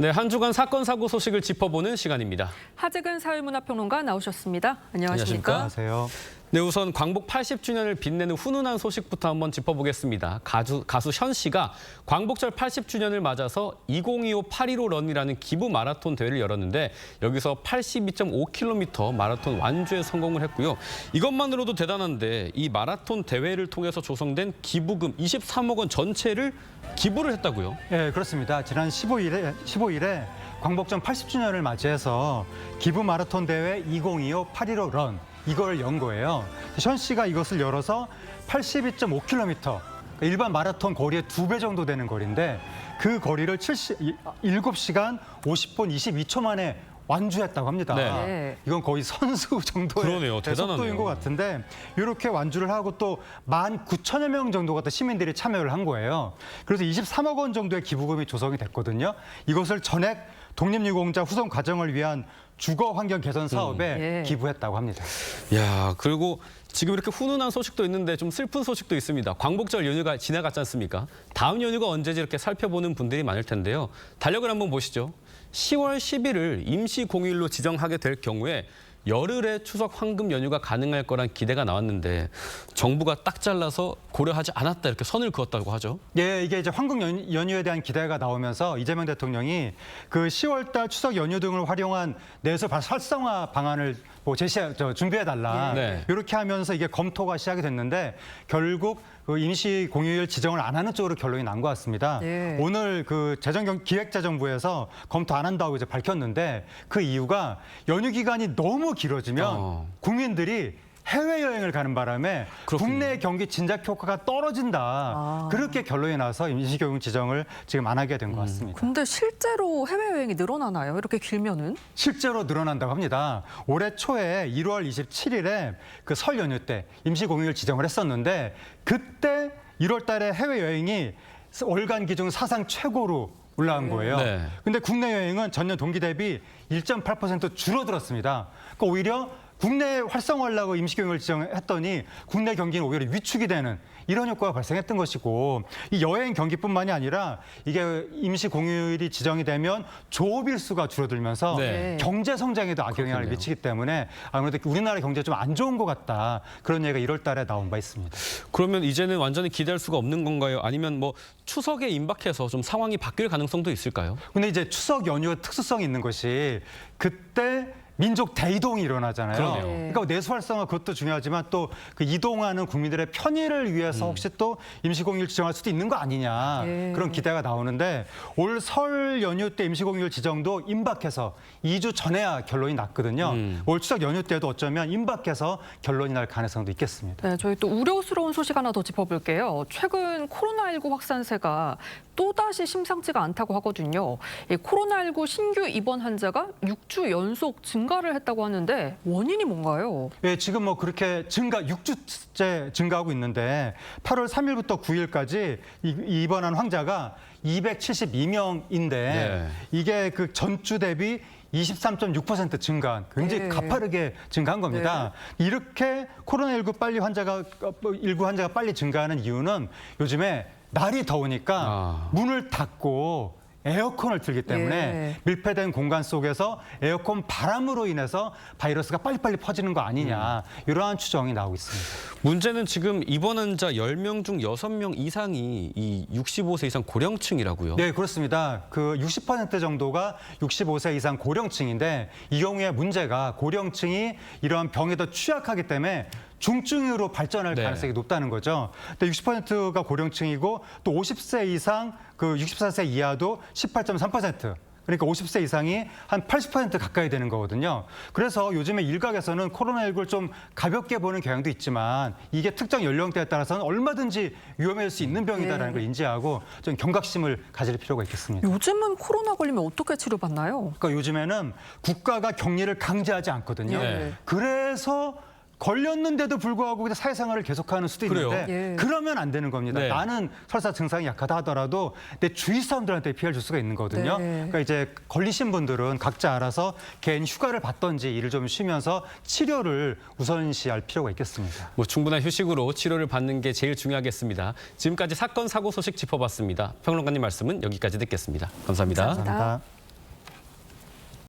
네, 한 주간 사건 사고 소식을 짚어보는 시간입니다. 하재근 사회문화평론가 나오셨습니다. 안녕하십니까? 안녕하십니까? 안녕하세요. 네, 우선 광복 80주년을 빛내는 훈훈한 소식부터 한번 짚어보겠습니다. 가수, 가수 현 씨가 광복절 80주년을 맞아서 2025 815 런이라는 기부 마라톤 대회를 열었는데 여기서 82.5km 마라톤 완주에 성공을 했고요. 이것만으로도 대단한데 이 마라톤 대회를 통해서 조성된 기부금 23억 원 전체를 기부를 했다고요. 예, 그렇습니다. 지난 15일에 15일에 광복절 80주년을 맞이해서 기부 마라톤 대회 2025 815 런 이걸 연 거예요. 현 씨가 이것을 열어서 82.5km 일반 마라톤 거리의 두 배 정도 되는 거리인데 그 거리를 70, 7시간 50분 22초 만에 완주했다고 합니다. 네. 이건 거의 선수 정도의 그러네요. 대단하네요. 속도인 것 같은데 이렇게 완주를 하고 또 19,000여 명 정도가 또 시민들이 참여를 한 거예요. 그래서 23억 원 정도의 기부금이 조성이 됐거든요. 이것을 전액 독립유공자 후손 가정을 위한 주거 환경 개선 사업에 예. 기부했다고 합니다. 야 그리고 지금 이렇게 훈훈한 소식도 있는데 좀 슬픈 소식도 있습니다. 광복절 연휴가 지나갔지 않습니까? 다음 연휴가 언제지 이렇게 살펴보는 분들이 많을 텐데요. 달력을 한번 보시죠. 10월 10일을 임시 공휴일로 지정하게 될 경우에 열흘의 추석 황금 연휴가 가능할 거란 기대가 나왔는데 정부가 딱 잘라서 고려하지 않았다 이렇게 선을 그었다고 하죠. 예, 이게 이제 황금 연- 연휴에 대한 기대가 나오면서 이재명 대통령이 그 10월달 추석 연휴 등을 활용한 내수 발- 활성화 방안을 뭐 제시 저 준비해 달라 네. 이렇게 하면서 이게 검토가 시작이 됐는데 결국 그 임시 공휴일 지정을 안 하는 쪽으로 결론이 난 것 같습니다. 네. 오늘 그 재정 기획재정부에서 검토 안 한다고 이제 밝혔는데 그 이유가 연휴 기간이 너무 길어지면 어. 국민들이 해외 여행을 가는 바람에 그렇군요. 국내 경기 진작 효과가 떨어진다. 아. 그렇게 결론이 나서 임시경영 지정을 지금 안 하게 된 것 같습니다. 근데 실제로 해외 여행이 늘어나나요? 이렇게 길면은? 실제로 늘어난다고 합니다. 올해 초에 1월 27일에 그 설 연휴 때 임시공휴일 지정을 했었는데 그때 1월 달에 해외 여행이 월간 기준 사상 최고로 올라간 거예요. 네. 근데 국내 여행은 전년 동기 대비 1.8% 줄어들었습니다. 그러니까 오히려 국내 활성화하려고 임시경영을 지정했더니 국내 경기는 오히려 위축이 되는 이런 효과가 발생했던 것이고 이 여행 경기뿐만이 아니라 이게 임시 공휴일이 지정이 되면 조업일 수가 줄어들면서 네. 경제 성장에도 악영향을 그렇군요. 미치기 때문에 아무래도 우리나라 경제 좀 안 좋은 것 같다 그런 얘기가 1월 달에 나온 바 있습니다. 그러면 이제는 완전히 기대할 수가 없는 건가요? 아니면 뭐 추석에 임박해서 좀 상황이 바뀔 가능성도 있을까요? 근데 이제 추석 연휴 특수성이 있는 것이 그때 민족 대이동이 일어나잖아요. 그러네요. 그러니까 내수 활성화 그것도 중요하지만 또 그 이동하는 국민들의 편의를 위해서 음. 혹시 또 임시공휴일 지정할 수도 있는 거 아니냐 예. 그런 기대가 나오는데 올 설 연휴 때 임시공휴일 지정도 임박해서 2주 전에야 결론이 났거든요. 음. 올 추석 연휴 때도 어쩌면 임박해서 결론이 날 가능성도 있겠습니다. 네, 저희 또 우려스러운 소식 하나 더 짚어볼게요. 최근 코로나19 확산세가 또다시 심상치가 않다고 하거든요. 이 코로나19 신규 입원 환자가 6주 연속 증가를 했다고 하는데 원인이 뭔가요? 예, 지금 뭐 그렇게 증가 6주째 증가하고 있는데 8월 3일부터 9일까지 입원한 환자가 272명인데 네. 이게 그 전주 대비 23.6% 증가한 굉장히 네. 가파르게 증가한 겁니다. 이렇게 코로나19 빨리 환자가 어, 뭐 환자가 빨리 증가하는 이유는 요즘에 날이 더우니까 아. 문을 닫고 에어컨을 틀기 때문에 예. 밀폐된 공간 속에서 에어컨 바람으로 인해서 바이러스가 빨리빨리 퍼지는 거 아니냐 이러한 추정이 나오고 있습니다. 문제는 지금 입원 환자 10명 중 6명 이상이 이 65세 이상 고령층이라고요. 네 그렇습니다. 그 60% 정도가 65세 이상 고령층인데 이 경우에 문제가 고령층이 이러한 병에 더 취약하기 때문에 중증으로 발전할 네. 가능성이 높다는 거죠. 근데 60%가 고령층이고 또 50세 이상 그 64세 이하도 18.3%. 그러니까 50세 이상이 한 80% 가까이 되는 거거든요. 그래서 요즘에 일각에서는 코로나19를 좀 가볍게 보는 경향도 있지만 이게 특정 연령대에 따라서는 얼마든지 위험할 수 있는 병이다라는 네. 걸 인지하고 좀 경각심을 가질 필요가 있겠습니다. 요즘은 코로나 걸리면 어떻게 치료받나요? 그러니까 요즘에는 국가가 격리를 강제하지 않거든요. 네. 그래서 걸렸는데도 불구하고 그냥 사회생활을 계속하는 수도 그래요? 있는데 예. 그러면 안 되는 겁니다. 네. 나는 설사 증상이 약하다 하더라도 내 주위 사람들한테 피해를 줄 수가 있는 거거든요. 네. 그러니까 이제 걸리신 분들은 각자 알아서 개인 휴가를 받던지 일을 좀 쉬면서 치료를 우선시할 필요가 있겠습니다. 뭐 충분한 휴식으로 치료를 받는 게 제일 중요하겠습니다. 지금까지 사건 사고 소식 짚어봤습니다. 평론가님 말씀은 여기까지 듣겠습니다 감사합니다. 감사합니다. 감사합니다.